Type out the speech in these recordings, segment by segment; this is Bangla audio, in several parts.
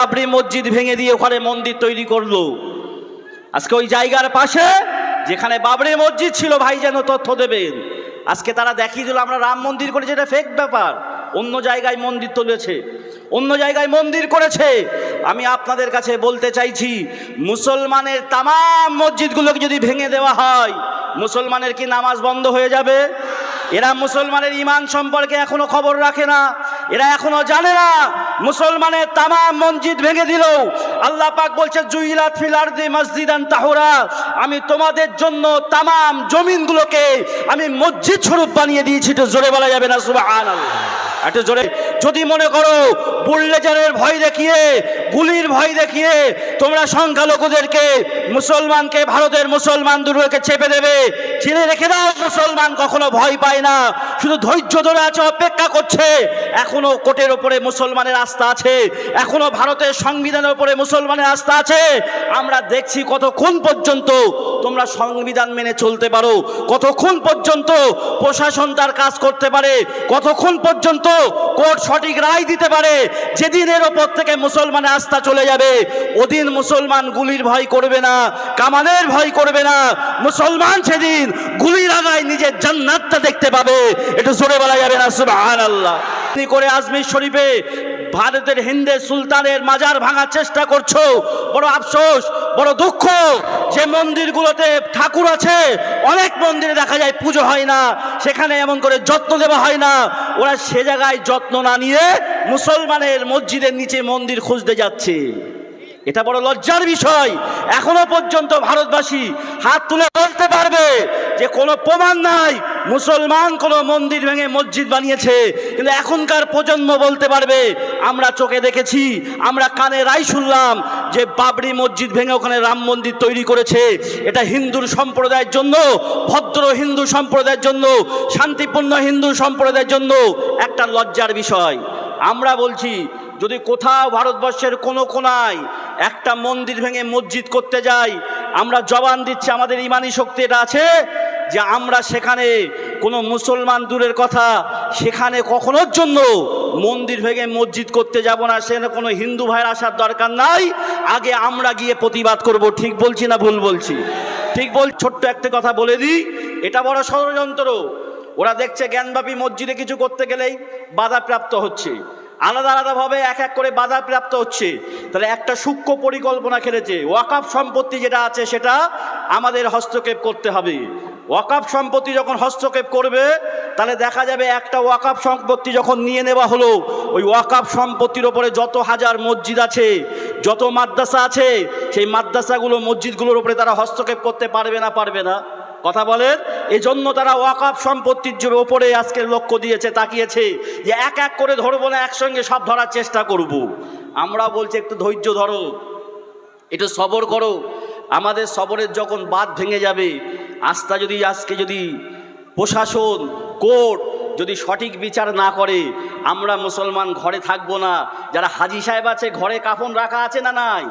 বাবরি মসজিদ ভেঙে দিয়ে ওখানে মন্দির তৈরি করল। আজকে ওই জায়গার পাশে, যেখানে বাবরি মসজিদ ছিল, ভাই যেন তথ্য দেবেন। আজকে তারা দেখিয়ে দিল, আমরা রাম মন্দির করে যেটা ফেক ব্যাপার। অন্য জায়গায় মন্দির তুলেছে, অন্য জায়গায় মন্দির করেছে। আমি আপনাদের কাছে বলতে চাইছি, মুসলমানের তামাম মসজিদগুলোকে যদি ভেঙে দেওয়া হয়, মুসলমানের কি নামাজ বন্ধ হয়ে যাবে? এরা মুসলমানের ইমান সম্পর্কে এখনও খবর রাখে না, এরা এখনও জানে না। মুসলমানের তামাম মসজিদ ভেঙে দিল আল্লাহ পাক বলছে, জুইলাত ফিলার্দি মসজিদান তাহরা, আমি তোমাদের জন্য তামাম জমিনগুলোকে আমি মসজিদ স্বরূপ বানিয়ে দিয়েছি। তো জোরে বলা যাবে না, সুবহানাল্লাহ। একটু জোরে। যদি মনে করো বুল্লেজারের ভয় দেখিয়ে, গুলির ভয় দেখিয়ে তোমরা সংখ্যালঘুদেরকে, মুসলমানকে, ভারতের মুসলমান দুর্গকে চেপে দেবে। ছেড়ে রেখে দাও, মুসলমান কখনো ভয় পায় না। শুধু ধৈর্য ধরে আছে, অপেক্ষা করছে। এখনও কোর্টের ওপরে মুসলমানের আস্থা আছে। এখনও ভারতের সংবিধানের ওপরে মুসলমানের আস্থা আছে। আমরা দেখছি কতক্ষণ পর্যন্ত তোমরা সংবিধান মেনে চলতে পারো। কতক্ষণ পর্যন্ত প্রশাসন তার কাজ করতে পারে। কতক্ষণ পর্যন্ত কোর্ট সঠিক রায় দিতে পারে। যেদিন এর ওপর থেকে মুসলমানের আস্থা চলে যাবে, ওদিন মুসলমান গুলির ভয় করবে না কামানের ভয় করবে না। মুসলমান সেদিন গুলির আগায় নিজের জান্নাতটা দেখতে পাবে। একটু জোরে বলা যাবে না? সুবহান আল্লাহ করে আজমির শরীফে ভারতের হিন্দে সুলতানের মাজার ভাঙার চেষ্টা করছ। বড় আফসোস, বড় দুঃখ যে মন্দিরগুলোতে ঠাকুর আছে। অনেক মন্দিরে দেখা যায় পুজো হয় না। সেখানে এমন করে যত্ন দেওয়া হয় না। ওরা সে জায়গায় যত্ন না নিয়ে মুসলমানের মসজিদের নিচে মন্দির খুঁজতে যাচ্ছে। এটা বড় লজ্জার বিষয়। এখনও পর্যন্ত ভারতবাসী হাত তুলে বলতে পারবে যে কোনো প্রমাণ নাই, মুসলমান কোনো মন্দির ভেঙে মসজিদ বানিয়েছে। কিন্তু এখনকার প্রজন্ম বলতে পারবে, আমরা চোখে দেখেছি, আমরা কানে রাই শুনলাম যে বাবরি মসজিদ ভেঙে ওখানে রাম মন্দির তৈরি করেছে। এটা হিন্দুর সম্প্রদায়ের জন্য, ভদ্র হিন্দু সম্প্রদায়ের জন্য, শান্তিপূর্ণ হিন্দু সম্প্রদায়ের জন্য একটা লজ্জার বিষয়। আমরা বলছি, যদি কোথাও ভারতবর্ষের কোনো কোনায় একটা মন্দির ভেঙে মসজিদ করতে যাই, আমরা জবান দিচ্ছি, আমাদের ইমানি শক্তি এটা আছে যে আমরা সেখানে কোনো মুসলমান দূরের কথা সেখানে কখনোর জন্য মন্দির ভেঙে মসজিদ করতে যাব না, সেখানে কোনো হিন্দু ভাইয়ের আসার দরকার নাই। আগে আমরা গিয়ে প্রতিবাদ করব, ঠিক বলছি না ভুল বলছি? ঠিক বল, ছোট্ট একটা কথা বলে দিই, এটা বড় ষড়যন্ত্র। ওরা দেখছে জ্ঞানব্যাপী মসজিদে কিছু করতে গেলেই বাধাপ্রাপ্ত হচ্ছে। আলাদা আলাদাভাবে এক এক করে বাধাপ্রাপ্ত হচ্ছে। তাহলে একটা সূক্ষ্ম পরিকল্পনা খেলেছে। ওয়াকাফ সম্পত্তি যেটা আছে সেটা আমাদের হস্তক্ষেপ করতে হবে। ওয়াকাফ সম্পত্তি যখন হস্তক্ষেপ করবে, তাহলে দেখা যাবে একটা ওয়াকাফ সম্পত্তি যখন নিয়ে নেওয়া হলো, ওই ওয়াকাফ সম্পত্তির ওপরে যত হাজার মসজিদ আছে, যত মাদ্রাসা আছে, সেই মাদ্রাসাগুলো মসজিদগুলোর উপরে তারা হস্তক্ষেপ করতে পারবে না পারবে না। কথা বলেন, এজন্য তারা ওয়াকাফ সম্পত্তির যে ওপরে আজকে লক্ষ্য দিয়েছে, তাকিয়েছে যে এক এক করে ধরবো না, একসঙ্গে সব ধরার চেষ্টা করব। আমরা বলছি, একটু ধৈর্য ধরো, একটু সবর করো। আমাদের সবরের যখন বাদ ভেঙে যাবে, আস্থা যদি আজকে যদি প্রশাসন, কোর্ট যদি সঠিক বিচার না করে, আমরা মুসলমান ঘরে থাকব না। যারা হাজি সাহেব আছে, ঘরে কাফন রাখা আছে না নাই?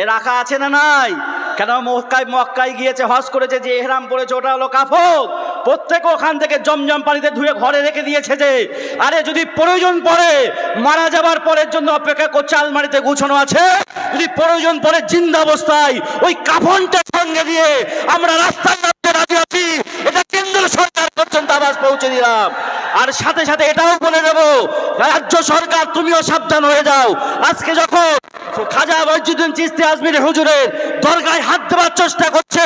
এ রাখা আছে না নাই? কেন মক্কায় মক্কায় গিয়েছে, হজ করেছে, যে এহরাম পড়েছে, ওটা হলো কাফন প্রত্যেক ওখান থেকে জমজম পানিতে ধুয়ে ঘরে রেখে দিয়েছে যে, আরে যদি প্রয়োজন পড়ে, মারা যাবার পরের জন্য অপেক্ষা করছে, আলমারিতে গুছানো আছে। যদি প্রয়োজন পড়ে, জিন্দা অবস্থায় ওই কাফনটা সঙ্গে দিয়ে আমরা রাস্তায় রাজি আছি। এটা কেন্দ্র সরকার পৌঁছে দিলাম। আর সাথে সাথে এটাও বলে দেব, রাজ্য সরকার তুমিও সাবধান হয়ে যাও। আজকে যখন খাজা মসজিদুদ্দিন চিস্তি আজমির হুজুরের দরগায় হাত দেওয়ার চেষ্টা করছে,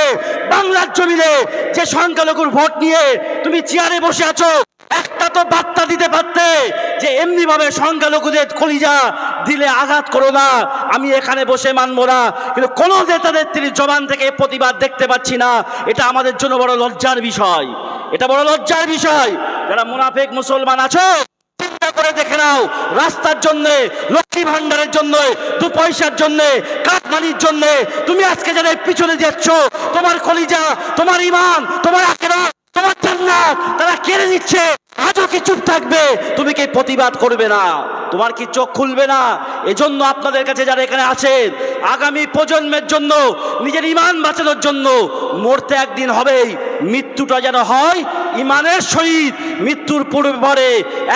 বাংলার জমিনে যে সংখ্যালঘুর ভোট নিয়ে তুমি চেয়ারে বসে আছো, একটা তো বার্তা দিতে পারতে যে এমনি ভাবে সংখ্যালঘুদের কলিজা দিলে আঘাত করো না, আমি এখানে বসে মানবো না। কিন্তু কোনো নেতাদের তিনি জবান থেকে প্রতিবাদ দেখতে পাচ্ছি না, এটা আমাদের জন্য বড় লজ্জার বিষয়। এটা বড় লজ্জার বিষয়। যারা মুনাফেক মুসলমান আছো, চিন্তা করে দেখে নাও, রাস্তার জন্য, লক্ষ্মী ভান্ডারের জন্য, দু পয়সার জন্য কাঠমানির জন্য, তুমি আজকে যারা পিছনে যাচ্ছ, তোমার কলিজা, তোমার ইমান তোমার আখেরা তোমার জান্নাত, তারা কেড়ে নিচ্ছে, আজও কি চুপ থাকবে? তুমি কি প্রতিবাদ করবে না? তোমার কি চোখ খুলবে না? এজন্য আপনাদের কাছে যারা এখানে আছেন আগামী প্রজন্মের জন্য, নিজের ইমান বাঁচানোর জন্য মরতে একদিন হবেই। মৃত্যুটা যেন হয় ইমানের সহিত, মৃত্যুর পূর্বে পরে।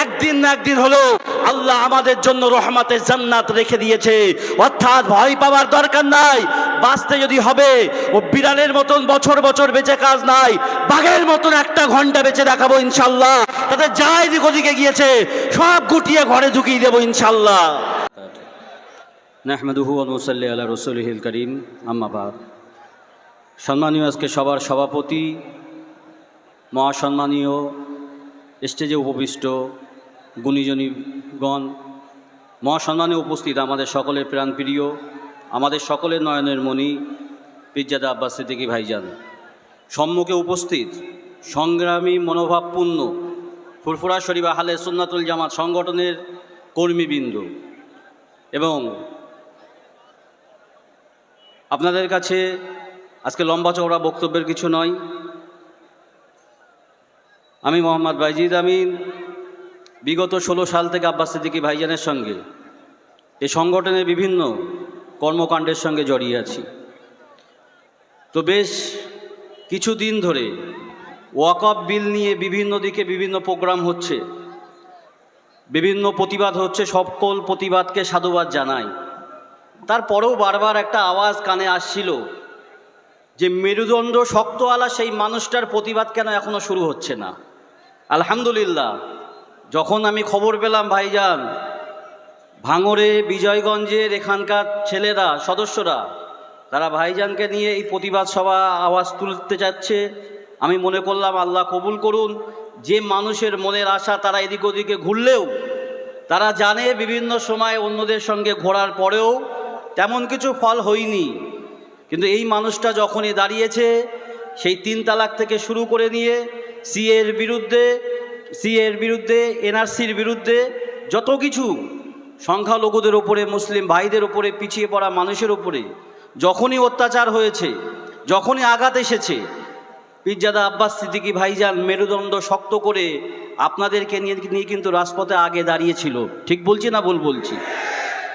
একদিন না একদিন হলো আল্লাহ আমাদের জন্য রহমাতের জান্নাত রেখে দিয়েছে। অর্থাৎ ভয় পাওয়ার দরকার নাই। বাঁচতে যদি হবে, ও বিড়ালের মতন বছর বছর বেঁচে কাজ নাই, বাঘের মতন একটা ঘণ্টা বেঁচে দেখাবো ইনশাল্লাহ তাতে যা এদিক ওদিকে গিয়েছে, সব গুটিয়ে ঘরে ঢুকিয়ে দেবো ইনশাল্লাহ নাহমেদুহু অনুসল্লি আল্লাহ রসুলহিল করিম। আম্মাবাদ সম্মানীয় আজকে সবার সভাপতি, মহাসম্মানীয়, স্টেজে উপবিষ্ট গুণীজনীগণ মহাসম্মানে উপস্থিত আমাদের সকলের প্রাণপ্রিয়, আমাদের সকলের নয়নের মণি, পিজ্জাদা আব্বাস সিদ্দিকি ভাইজান। সম্মুখে উপস্থিত সংগ্রামী মনোভাবপূর্ণ ফুরফুরা শরীফ আহলে সুন্নাতুল জামাত সংগঠনের কর্মীবৃন্দ এবং আপনাদের কাছে আজকে লম্বা চওড়া বক্তব্যের কিছু নয়। আমি মোহাম্মদ বাইজিদ আমিন, বিগত ষোলো সাল থেকে আব্বাস সিদ্দিকী ভাইজানের সঙ্গে এই সংগঠনের বিভিন্ন কর্মকাণ্ডের সঙ্গে জড়িয়ে আছি। তো বেশ কিছুদিন ধরে ওয়াকআপ বিল নিয়ে বিভিন্ন দিকে বিভিন্ন প্রোগ্রাম হচ্ছে, বিভিন্ন প্রতিবাদ হচ্ছে, সকল প্রতিবাদকে সাধুবাদ জানাই। তারপরেও বারবার একটা আওয়াজ কানে আসছিল যে মেরুদণ্ড শক্তওয়ালা সেই মানুষটার প্রতিবাদ কেন এখনও শুরু হচ্ছে না? আলহামদুলিল্লাহ, যখন আমি খবর পেলাম ভাইজান ভাঙরে বিজয়গঞ্জের এখানকার ছেলেরা, সদস্যরা, তারা ভাইজানকে নিয়ে এই প্রতিবাদ সভা আওয়াজ তুলতে যাচ্ছে। আমি মনে করলাম, আল্লাহ কবুল করুন, যে মানুষের মনের আশা তারা এদিক ওদিকে ঘুরলেও, তারা জানে বিভিন্ন সময় অন্যদের সঙ্গে ঘোরার পরেও তেমন কিছু ফল হয়নি। কিন্তু এই মানুষটা যখনই দাঁড়িয়েছে, সেই তিন তালাক থেকে শুরু করে নিয়ে সিএর বিরুদ্ধে সিএর বিরুদ্ধে এনআরসির বিরুদ্ধে যত কিছু সংখ্যালঘুদের ওপরে, মুসলিম ভাইদের ওপরে পিছিয়ে পড়া মানুষের ওপরে যখনই অত্যাচার হয়েছে, যখনই আঘাত এসেছে, পিজ্জাদা আব্বাস সিদ্দিকি ভাইজান মেরুদণ্ড শক্ত করে আপনাদেরকে নিয়ে নিয়ে কিন্তু রাজপথে আগে দাঁড়িয়েছিল। ঠিক বলছি না বল বলছি?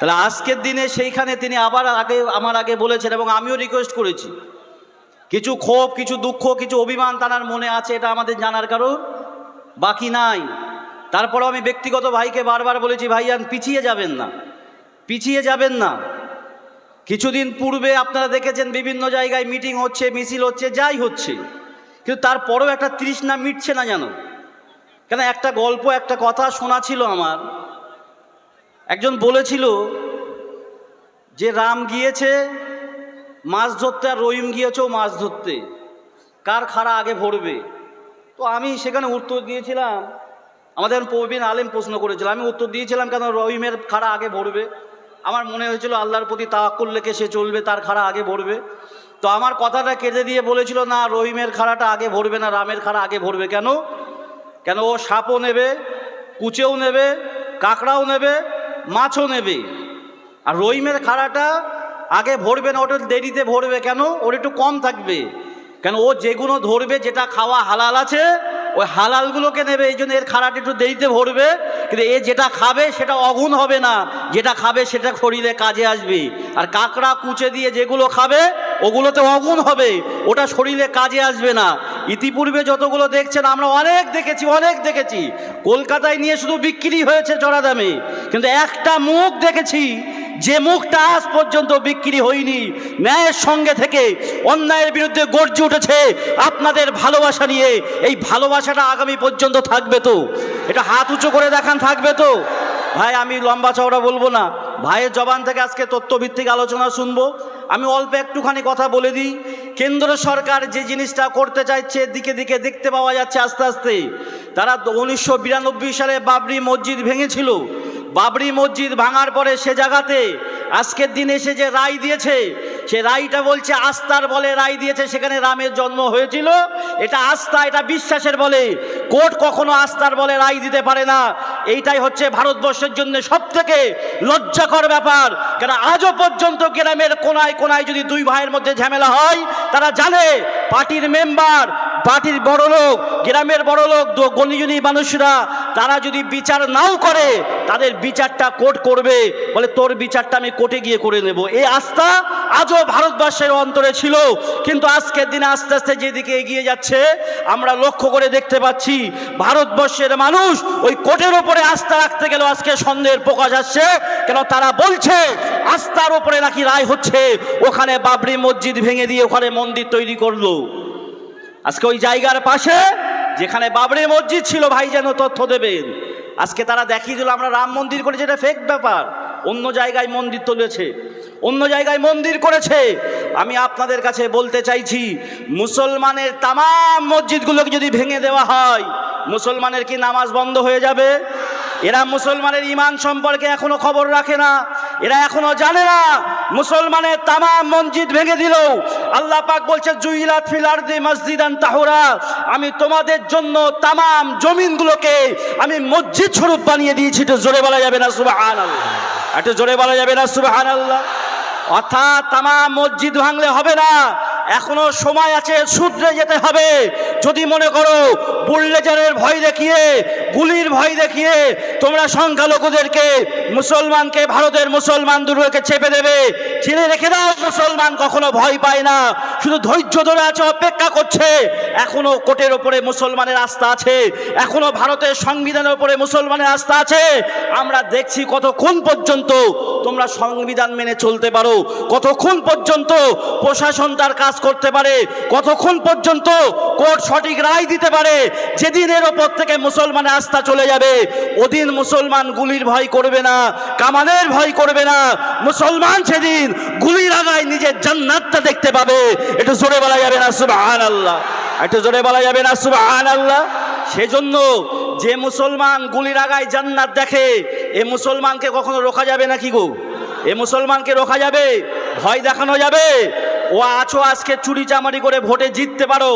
তাহলে আজকের দিনে সেইখানে তিনি আবার আগে, আমার আগে বলেছেন এবং আমিও রিকোয়েস্ট করেছি। কিছু ক্ষোভ, কিছু দুঃখ, কিছু অভিমান তার মনে আছে, এটা আমাদের জানার কারণ বাকি নাই। তারপরেও আমি ব্যক্তিগত ভাইকে বারবার বলেছি ভাইয়ান পিছিয়ে যাবেন না। পিছিয়ে যাবেন না। কিছুদিন পূর্বে আপনারা দেখেছেন বিভিন্ন জায়গায় মিটিং হচ্ছে, মিছিল হচ্ছে, যাই হচ্ছে। কিন্তু তারপরেও একটা তৃষ্ণা মিটছে না জানো কেন, একটা গল্প, একটা কথা শোনা ছিল আমার। একজন বলেছিল যে রাম গিয়েছে, মাছ ধরতে আর রহিম গিয়েছেও মাছ ধরতে। কার খাড়া আগে ভরবে? তো আমি সেখানে উত্তর দিয়েছিলাম, আমাদের প্রবীণ আলেম প্রশ্ন করেছিল, আমি উত্তর দিয়েছিলাম কেন রহিমের খাড়া আগে ভরবে? আমার মনে হয়েছিল আল্লাহর প্রতি তাওয়াক্কুল লেখে সে চলবে, তার খাড়া আগে ভরবে। তো আমার কথাটা কেটে দিয়ে বলেছিল, না, রহিমের খাড়াটা আগে ভরবে না, রামের খাড়া আগে ভরবে। কেন? কেন ও সাপও নেবে, কুচেও নেবে, কাঁকড়াও নেবে মাছও নেবে। আর রহিমের খাড়াটা আগে ভরবে না, ওটা দেরিতে ভরবে কেন? ওর একটু কম থাকবে। কেন ও যেগুলো ধরবে, যেটা খাওয়া হালাল আছে, ওই হালালগুলোকে নেবে, এই জন্য এর খাড়াটা একটু দেরিতে ভরবে। কিন্তু এ যেটা খাবে, সেটা অগুণ হবে না। যেটা খাবে, সেটা শরীরে কাজে আসবে। আর কাঁকড়া কুচে দিয়ে যেগুলো খাবে ওগুলোতে অগুণ হবে, ওটা শরীরে কাজে আসবে না। ইতিপূর্বে যতগুলো দেখছেন, আমরা অনেক দেখেছি অনেক দেখেছি। কলকাতায় নিয়ে শুধু বিক্রি হয়েছে জড়া দামে। কিন্তু একটা মুখ দেখেছি, যে মুখটা আজ পর্যন্ত বিক্রি হয়নি। ন্যায়ের সঙ্গে থেকে অন্যায়ের বিরুদ্ধে গর্জে উঠেছে আপনাদের ভালোবাসা নিয়ে। এই ভালোবাসাটা আগামী পর্যন্ত থাকবে তো। এটা হাত উঁচু করে দেখান, থাকবে তো? ভাই, আমি লম্বা চওড়া বলব না। ভাইয়ের জবান থেকে আজকে তথ্যভিত্তিক আলোচনা শুনব। আমি অল্প একটুখানি কথা বলে দিই। কেন্দ্র সরকার যে জিনিসটা করতে চাইছে, দিকে দিকে দেখতে পাওয়া যাচ্ছে আস্তে আস্তে। তারা উনিশশো বিরানব্বই সালে বাবরি মসজিদ ভেঙেছিল। বাবরি মসজিদ ভাঙার পরে সে জায়গাতে আজকের দিন এসে যে রায় দিয়েছে, সে রায়টা বলছে, আস্থার বলে রায় দিয়েছে, সেখানে রামের জন্ম হয়েছিল। এটা আস্থা, এটা বিশ্বাসের বলে। কোর্ট কখনো আস্থার বলে রায় দিতে পারে না। এইটাই হচ্ছে ভারতবর্ষের জন্য সব থেকে লজ্জাকর ব্যাপার। কেন আজও পর্যন্ত গ্রামের কোনায় কোনায় যদি দুই ভাইয়ের মধ্যে ঝামেলা হয়, তারা জানে, পার্টির মেম্বার পার্টির বড় লোক, গ্রামের বড় লোক গণিজনী মানুষরা, তারা যদি বিচার নাও করে, তাদের বিচারটা কোর্ট করবে। বলে, তোর বিচারটা আমি কোর্টে গিয়ে করে নেব। এই আস্থা আজও ভারতবর্ষের অন্তরে ছিল। কিন্তু আজকের দিনে আস্তে আস্তে যেদিকে এগিয়ে যাচ্ছে, আমরা লক্ষ্য করে দেখতে পাচ্ছি, ভারতবর্ষের মানুষ ওই কোর্টের ওপরে আস্থা রাখতে গেলেও আজকে সন্দেহের প্রকাশ আসছে। কেন তারা বলছে, আস্থার ওপরে নাকি রায় হচ্ছে। ওখানে বাবরি মসজিদ ভেঙে দিয়ে ওখানে মন্দির তৈরি করল। আজকে ওই জায়গার পাশে যেখানে বাবরি মসজিদ ছিল, ভাই যেন তথ্য দেবেন। আজকে তারা দেখিয়ে দিল, আমরা রাম মন্দির করে যেটা ফেক ব্যাপার। অন্য জায়গায় মন্দির তুলেছে, অন্য জায়গায় মন্দির করেছে। আমি আপনাদের কাছে বলতে চাইছি, মুসলমানের তামাম মসজিদগুলোকে যদি ভেঙে দেওয়া হয়, মুসলমানের কি নামাজ বন্ধ হয়ে যাবে? এরা মুসলমানের ইমান সম্পর্কে এখনও খবর রাখে না, এরা এখনও জানে না। মুসলমানের তামাম মসজিদ ভেঙে দিল আল্লাহ পাক বলছে, জুইলাত ফিলার্দি মসজিদান তাহরা, আমি তোমাদের জন্য তামাম জমিনগুলোকে আমি মসজিদ স্বরূপ বানিয়ে দিয়েছি। তো জোরে বলা যাবে না আল্লাহ একটু জোরে বলা যাবে না সুবাহ অর্থাৎ তামাম মসজিদ ভাঙলে হবে না। এখনও সময় আছে, শুধরে যেতে হবে। যদি মনে করো বুল্লেজারের ভয় দেখিয়ে, গুলির ভয় দেখিয়ে তোমরা সংখ্যালঘুদেরকে, মুসলমানকে, ভারতের মুসলমান দুর্গকে চেপে দেবে ছেড়ে রেখে দাও, মুসলমান কখনো ভয় পায় না। শুধু ধৈর্য ধরে আছে, অপেক্ষা করছে। এখনও কোর্টের ওপরে মুসলমানের আস্থা আছে। এখনও ভারতের সংবিধানের ওপরে মুসলমানের আস্থা আছে। আমরা দেখছি কতক্ষণ পর্যন্ত তোমরা সংবিধান মেনে চলতে পারো, কতক্ষণ পর্যন্ত প্রশাসন তার কাজ করতে পারে, কতক্ষণ পর্যন্ত কোর্ট সঠিক রায় দিতে পারে যেদিন এর ওপর থেকে মুসলমানের আস্থা চলে যাবে, ওদিন মুসলমান গুলির ভয় করবে না, কামানের ভয় করবে না। মুসলমান সেদিন গুলির আগায় নিজের জান্নাতটা দেখতে পাবে। একটু জোরে বলা যাবে না সুবহান আল্লাহ একটু জোরে বলা যাবে না সুবহান আল্লাহ সেজন্য যে মুসলমান গুলির আগায় জান্নাত দেখে, এ মুসলমানকে কখনো রোকা যাবে নাকি গো? এ মুসলমানকে রোকা যাবে? ভয় দেখানো যাবে? ও আছো আজকে চুরি চামারি করে ভোটে জিততে পারো।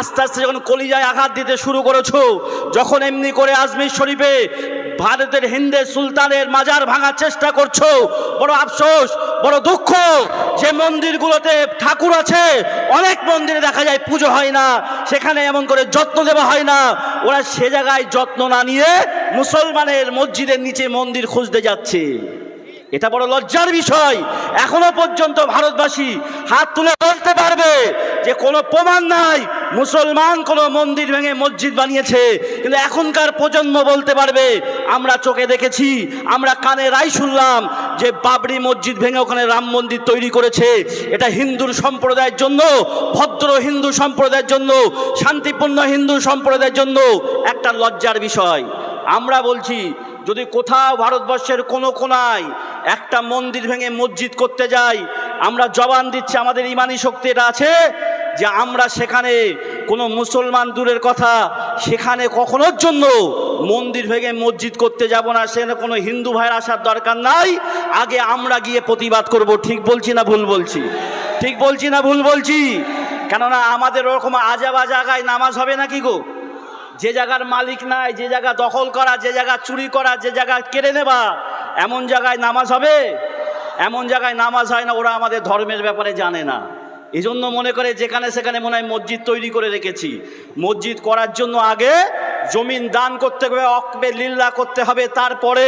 আস্তে আস্তে যখন কলিজায় আঘাত দিতে শুরু করেছ, যখন এমনি করে আজমির শরীফে ভারতের হিন্দে সুলতানের মাজার ভাঙার চেষ্টা করছ, বড় আফসোস, বড় দুঃখ যে মন্দিরগুলোতে ঠাকুর আছে, অনেক মন্দিরে দেখা যায় পুজো হয় না, সেখানে এমন করে যত্ন দেওয়া হয় না। ওরা সে জায়গায় যত্ন না নিয়ে মুসলমানের মসজিদের নিচে মন্দির খুঁজতে যাচ্ছে। এটা বড় লজ্জার বিষয়। এখনও পর্যন্ত ভারতবাসী হাত তুলে বলতে পারবে যে কোনো প্রমাণ নাই, মুসলমান কোনো মন্দির ভেঙে মসজিদ বানিয়েছে। কিন্তু এখনকার প্রজন্ম বলতে পারবে, আমরা চোখে দেখেছি, আমরা কানে রাই শুনলাম যে বাবরি মসজিদ ভেঙে ওখানে রাম মন্দির তৈরি করেছে। এটা হিন্দুর সম্প্রদায়ের জন্য, ভদ্র হিন্দু সম্প্রদায়ের জন্য, শান্তিপূর্ণ হিন্দু সম্প্রদায়ের জন্য একটা লজ্জার বিষয়। আমরা বলছি, যদি কোথাও ভারতবর্ষের কোনো কোনায় একটা মন্দির ভেঙে মসজিদ করতে যাই, আমরা জবান দিচ্ছি, আমাদের ইমানি শক্তি এটা আছে যে আমরা সেখানে কোনো মুসলমান দূরের কথা সেখানে কখনোর জন্য মন্দির ভেঙে মসজিদ করতে যাব না, সেখানে কোনো হিন্দু ভাইয়ের আসার দরকার নাই। আগে আমরা গিয়ে প্রতিবাদ করব, ঠিক বলছি না ভুল বলছি? ঠিক বলছি না ভুল বলছি? কেননা আমাদের ওরকম আজাবা জায়গায় নামাজ হবে নাকি গো? যে জায়গার মালিক নাই, যে জায়গা দখল করা, যে জায়গা চুরি করা, যে জায়গা কেড়ে নেবা এমন জায়গায় নামাজ হবে? এমন জায়গায় নামাজ হয় না, ওরা আমাদের ধর্মের ব্যাপারে জানে না। এই জন্য মনে করে যেখানে সেখানে মনে হয় মসজিদ তৈরি করে রেখেছি। মসজিদ করার জন্য আগে জমিন দান করতে হবে অকবে লিল্লা করতে হবে, তারপরে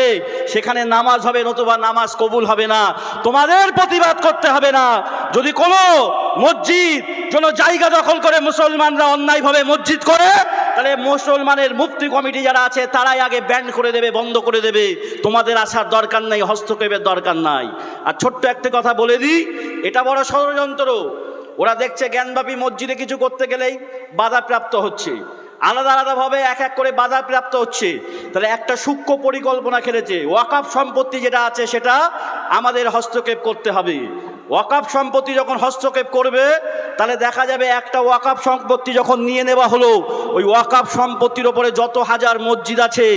সেখানে নামাজ হবে, নতুবা নামাজ কবুল হবে না। তোমাদের প্রতিবাদ করতে হবে না। যদি কোনো মসজিদ, কোনো জায়গা দখল করে মুসলমানরা অন্যায়ভাবে মসজিদ করে তাহলে মুসলমানের মুফতি কমিটি যারা আছে, তারাই আগে ব্যান্ড করে দেবে, বন্ধ করে দেবে। তোমাদের আসার দরকার নাই, হস্তক্ষেপের দরকার নাই। আর ছোট্ট একটা কথা বলে দিই, এটা বড় ষড়যন্ত্র। ওরা দেখছে জ্ঞানব্যাপী মসজিদে কিছু করতে গেলেই বাধাপ্রাপ্ত হচ্ছে। আলাদা আলাদাভাবে এক এক করে বাধাপ্রাপ্ত হচ্ছে। তাহলে একটা সূক্ষ্ম পরিকল্পনা খেলেছে, ওয়াকাফ সম্পত্তি যেটা আছে, সেটা আমাদের হস্তক্ষেপ করতে হবে। ওয়াকাফ সম্পত্তি যখন হস্তক্ষেপ করবে, তাহলে দেখা যাবে একটা ওয়াকাফ সম্পত্তি যখন নিয়ে নেওয়া হলো, ওই ওয়াকাফ সম্পত্তির ওপরে যত হাজার মসজিদ আছে,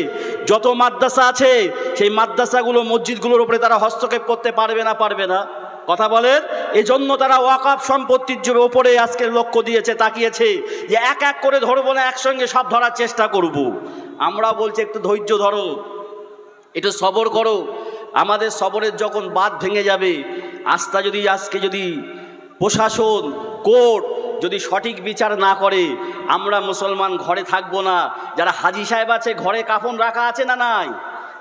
যত মাদ্রাসা আছে, সেই মাদ্রাসাগুলো, মসজিদগুলোর ওপরে তারা হস্তক্ষেপ করতে পারবে না পারবে না। কথা বলেন? এই জন্য তারা ওয়াকাফ সম্পত্তির যে ওপরে আজকে লক্ষ্য দিয়েছে, তাকিয়েছে যে এক এক করে ধরবো না, একসঙ্গে সব ধরার চেষ্টা করব। আমরা বলছি, একটু ধৈর্য ধরো, একটু সবর করো। আমাদের সবরের যখন বাদ ভেঙে যাবে আস্থা যদি আজকে যদি প্রশাসন, কোর্ট যদি সঠিক বিচার না করে, আমরা মুসলমান ঘরে থাকব না। যারা হাজি সাহেব আছে, ঘরে কাফন রাখা আছে না নাই?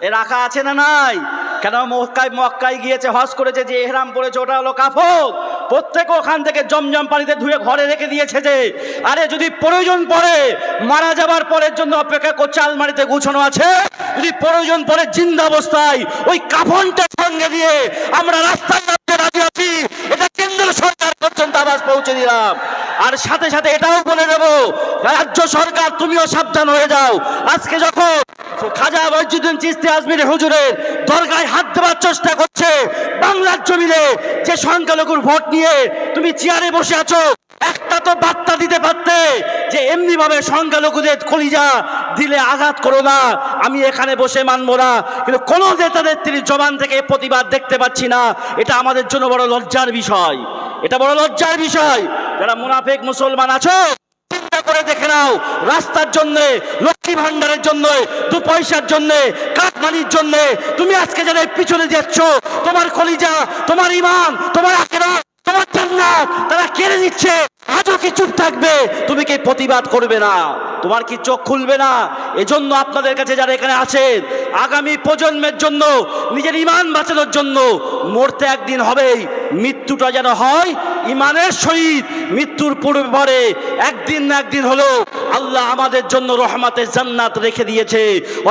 এ রাখা আছে না নাই? কেন মক্কায় মক্কায় গিয়েছে, হজ করেছে, যে এহরাম পড়েছে, ওটা হলো কাফন। প্রত্যেক ওখান থেকে জমজম পানিতে ধুয়ে ঘরে রেখে দিয়েছে যে, আরে যদি প্রয়োজন পড়ে, মারা যাবার পরের জন্য অপেক্ষা করছে, আলমারিতে গুছানো আছে। যদি প্রয়োজন পড়ে, জিন্দা অবস্থায় ওই কাফনটা সঙ্গে দিয়ে আমরা রাস্তায় রাজি এটা কেন্দ্র সরকার পর্যন্ত আবাস পৌঁছে দিলাম। আর সাথে সাথে এটাও বলে দেব, রাজ্য সরকার তুমিও সাবধান হয়ে যাও। আজকে যখন খাজা মসজিদুদ্দিন চিস্তি আজমির হুজুরের দরগায় হাত দেওয়ার চেষ্টা করছে বাংলার জমিনে, যে সংখ্যালঘুর ভোট নিয়ে তুমি চেয়ারে বসে আছো একটা তো বার্তা দিতে পারতে যে এমনি ভাবে সংখ্যালঘুদের কলিজা দিলে আঘাত করো না, আমি এখানে বসে মানবো না। কিন্তু কোনো নেতাদের তিনি জবান থেকে প্রতিবাদ দেখতে পাচ্ছি না। এটা আমাদের জন্য বড় লজ্জার বিষয়। এটা বড় লজ্জার বিষয়। যারা মুনাফেক মুসলমান আছো, চিন্তা করে দেখে নাও, রাস্তার জন্য, লক্ষ্মী ভান্ডারের জন্য, দু পয়সার জন্য কাঠমানির জন্য, তুমি আজকে যারা পিছনে যাচ্ছ, তোমার কলিজা, তোমার ইমান, তোমার আখেরা তোমার জান্নাত তারা কেড়ে নিচ্ছে আজও কি চুপ থাকবে তুমি কি প্রতিবাদ করবে না। তোমার কি চোখ খুলবে না? এজন্য আপনাদের কাছে যারা এখানে আছেন, আগামী প্রজন্মের জন্য, নিজের ইমান বাঁচানোর জন্য মরতে একদিন হবেই। মৃত্যুটা যেন হয় ইমানের সহিত, মৃত্যুর পূর্বে পরে। একদিন না একদিন হলো আল্লাহ আমাদের জন্য রহমাতের জান্নাত রেখে দিয়েছে।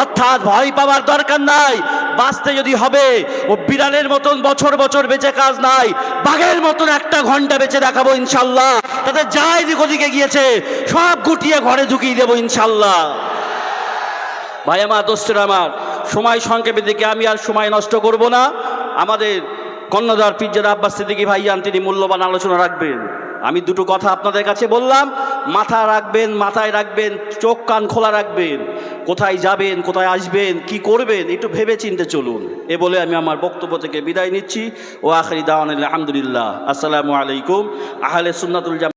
অর্থাৎ ভয় পাওয়ার দরকার নাই। বাঁচতে যদি হবে, ও বিড়ালের মতন বছর বছর বেঁচে কাজ নাই, বাঘের মতন একটা ঘণ্টা বেঁচে দেখাবো ইনশাল্লাহ তাতে যা এদিক ওদিকে গিয়েছে সব গুটিয়ে ঘরে ঢুকিয়ে দেবো ইনশাল্লাহ। ভাই আমার, দোস্তের আমার, সময় সংক্ষেপের দিকে আমি আর সময় নষ্ট করব না। আমাদের কর্ণধার পিজ্জার আব্বাস সিদ্দিকী ভাইয়ান তিনি মূল্যবান আলোচনা রাখবেন। আমি দুটো কথা আপনাদের কাছে বললাম মাথা রাখবেন, মাথায় রাখবেন, চোখ কান খোলা রাখবেন। কোথায় যাবেন, কোথায় আসবেন, কি করবেন, একটু ভেবে চিনতে চলুন। এ বলে আমি আমার বক্তব্য থেকে বিদায় নিচ্ছি। ও আখরি দাওয়ান আলহামদুলিল্লাহ। আসসালামু আলাইকুম। আহলে সুন্নাতুল জামা